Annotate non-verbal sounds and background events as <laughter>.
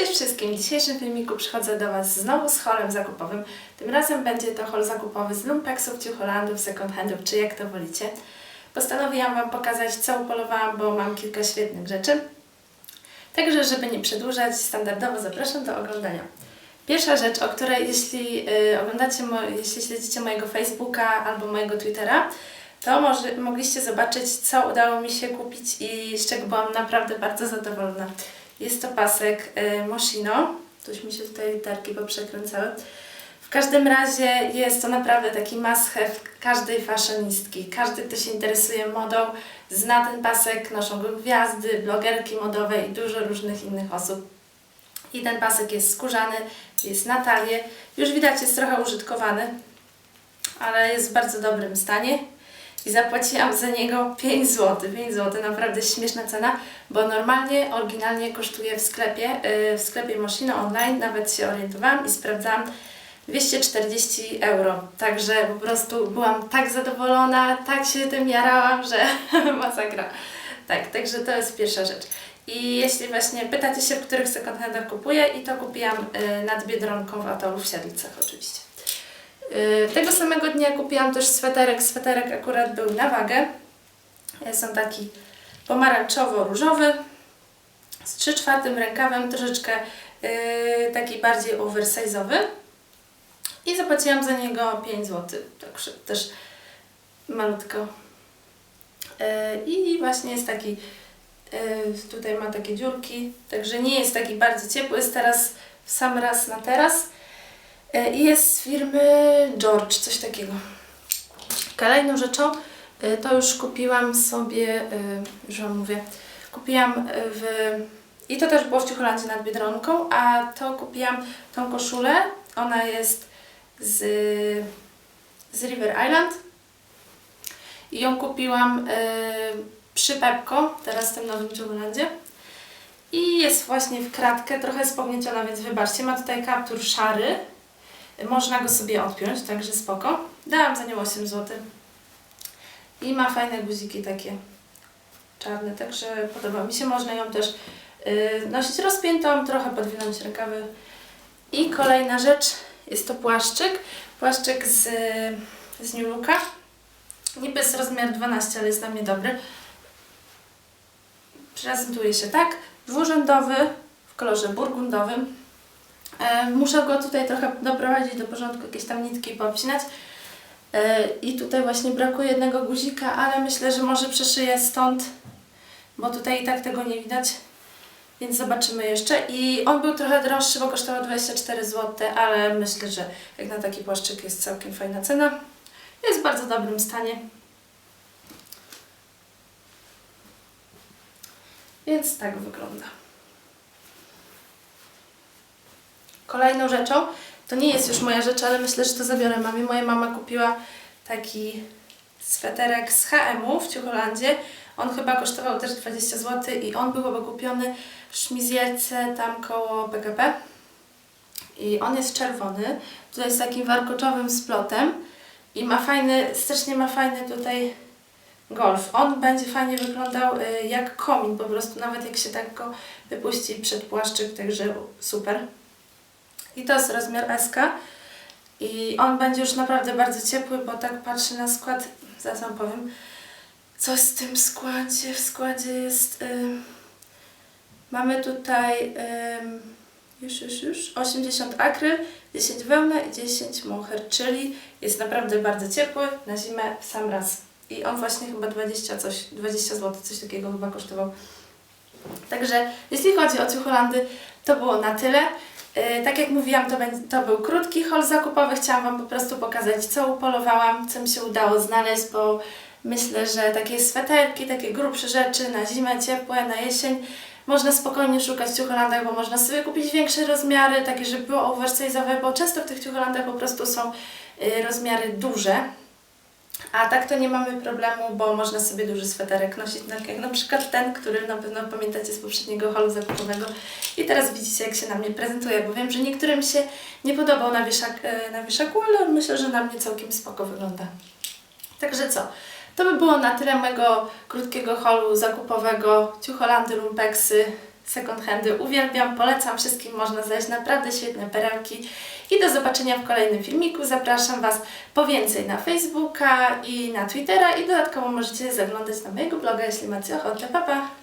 Cześć wszystkim! W dzisiejszym filmiku przychodzę do Was znowu z holem zakupowym. Tym razem będzie to hol zakupowy z lumpexów, ciucholandów, second handów, czy jak to wolicie. Postanowiłam Wam pokazać, co upolowałam, bo mam kilka świetnych rzeczy. Także, żeby nie przedłużać, standardowo zapraszam do oglądania. Pierwsza rzecz, o której jeśli y, oglądacie, jeśli śledzicie mojego Facebooka albo mojego Twittera, to może, mogliście zobaczyć, co udało mi się kupić i z czego byłam naprawdę bardzo zadowolona. Jest to pasek y, Moschino. Tuż mi się tutaj literki poprzekręcały. W każdym razie jest to naprawdę taki must have każdej fashionistki. Każdy, kto się interesuje modą, zna ten pasek, noszą go gwiazdy, blogerki modowe i dużo różnych innych osób. I ten pasek jest skórzany, jest na talię. Już widać, jest trochę użytkowany, ale jest w bardzo dobrym stanie. I zapłaciłam za niego 5 zł. 5 zł, naprawdę śmieszna cena, bo normalnie, oryginalnie kosztuje w sklepie, yy, w sklepie Moschino online, nawet się orientowałam i sprawdzałam, 240 euro. Także po prostu byłam tak zadowolona, tak się tym jarałam, że <laughs> masakra. Tak, także to jest pierwsza rzecz. I jeśli właśnie pytacie się, w których second handach kupuję, i to kupiłam y, nad Biedronką w Atolu w Siedlcach oczywiście. Y, Tego samego dnia kupiłam też sweterek. Sweterek akurat był na wagę. Jest on taki pomarańczowo-różowy z 3 czwartym rękawem, troszeczkę y, taki bardziej oversize'owy. I zapłaciłam za niego 5 zł. Także też malutko. Y, I właśnie jest taki, y, tutaj ma takie dziurki, także nie jest taki bardzo ciepły, jest teraz w sam raz na teraz. E, I jest z firmy George, coś takiego. Kolejną rzeczą e, to już kupiłam sobie, e, już Wam mówię, kupiłam w, i to też było w Ciucholandzie nad Biedronką, a to kupiłam tą koszulę, ona jest z, z River Island i ją kupiłam przy Pepko, teraz w tym nowym Ciucholandzie. I jest właśnie w kratkę, trochę jest pognieciona, więc wybaczcie. Ma tutaj kaptur szary, można go sobie odpiąć, także spoko. Dałam za nią 8 zł. I ma fajne guziki takie czarne, także podoba mi się. Można ją też y, nosić rozpiętą, trochę podwinąć rękawy. I kolejna rzecz, jest to płaszczyk. Płaszczyk z, z New Looka. Niby jest rozmiar 12, ale jest dla mnie dobry. Prezentuje się tak. Dwurzędowy, w kolorze burgundowym. E, Muszę go tutaj trochę doprowadzić do porządku, jakieś tam nitki poobcinać. E, I tutaj właśnie brakuje jednego guzika, ale myślę, że może przeszyję stąd, bo tutaj i tak tego nie widać. Więc zobaczymy jeszcze. I on był trochę droższy, bo kosztował 24 zł, ale myślę, że jak na taki płaszczyk jest całkiem fajna cena. Jest w bardzo dobrym stanie. Więc tak wygląda. Kolejną rzeczą, to nie jest już moja rzecz, ale myślę, że to zabiorę mamie. Moja mama kupiła taki sweterek z H&M w Ciucholandzie. On chyba kosztował też 20 zł i on był kupiony w Szmizielce tam koło PKP. I on jest czerwony, tutaj z takim warkoczowym splotem i ma fajny, strasznie ma fajny tutaj golf. On będzie fajnie wyglądał y, jak komin, po prostu nawet jak się tak go wypuści przed płaszczyk, także super. I to jest rozmiar SK. I on będzie już naprawdę bardzo ciepły, bo tak patrzę na skład, zaraz wam powiem, co z tym składzie. W składzie jest, ym, mamy tutaj ym, już, już, już, 80 akryl, 10 wełna i 10 moher, czyli jest naprawdę bardzo ciepły, na zimę w sam raz. I on właśnie chyba 20 coś, 20 zł, coś takiego chyba kosztował. Także jeśli chodzi o Ciucholandy, to było na tyle. Yy, tak jak mówiłam, to, to był krótki haul zakupowy. Chciałam Wam po prostu pokazać, co upolowałam, co mi się udało znaleźć, bo myślę, że takie sweterki, takie grubsze rzeczy na zimę, ciepłe, na jesień można spokojnie szukać w ciucholandach, bo można sobie kupić większe rozmiary, takie, żeby było oversize'owe, bo często w tych ciucholandach po prostu są yy, rozmiary duże. A tak to nie mamy problemu, bo można sobie duży sweterek nosić, tak jak na przykład ten, który na pewno pamiętacie z poprzedniego halu zakupowego. I teraz widzicie, jak się na mnie prezentuje, bo wiem, że niektórym się nie podobał na, wieszak, e, na wieszaku, ale myślę, że na mnie całkiem spoko wygląda. Także co? To by było na tyle mojego krótkiego halu zakupowego Ciucholandy Lumpeksy second handy uwielbiam, polecam wszystkim, można znaleźć naprawdę świetne perełki i do zobaczenia w kolejnym filmiku. Zapraszam Was po więcej na Facebooka i na Twittera i dodatkowo możecie zaglądać na mojego bloga, jeśli macie ochotę. Pa, pa!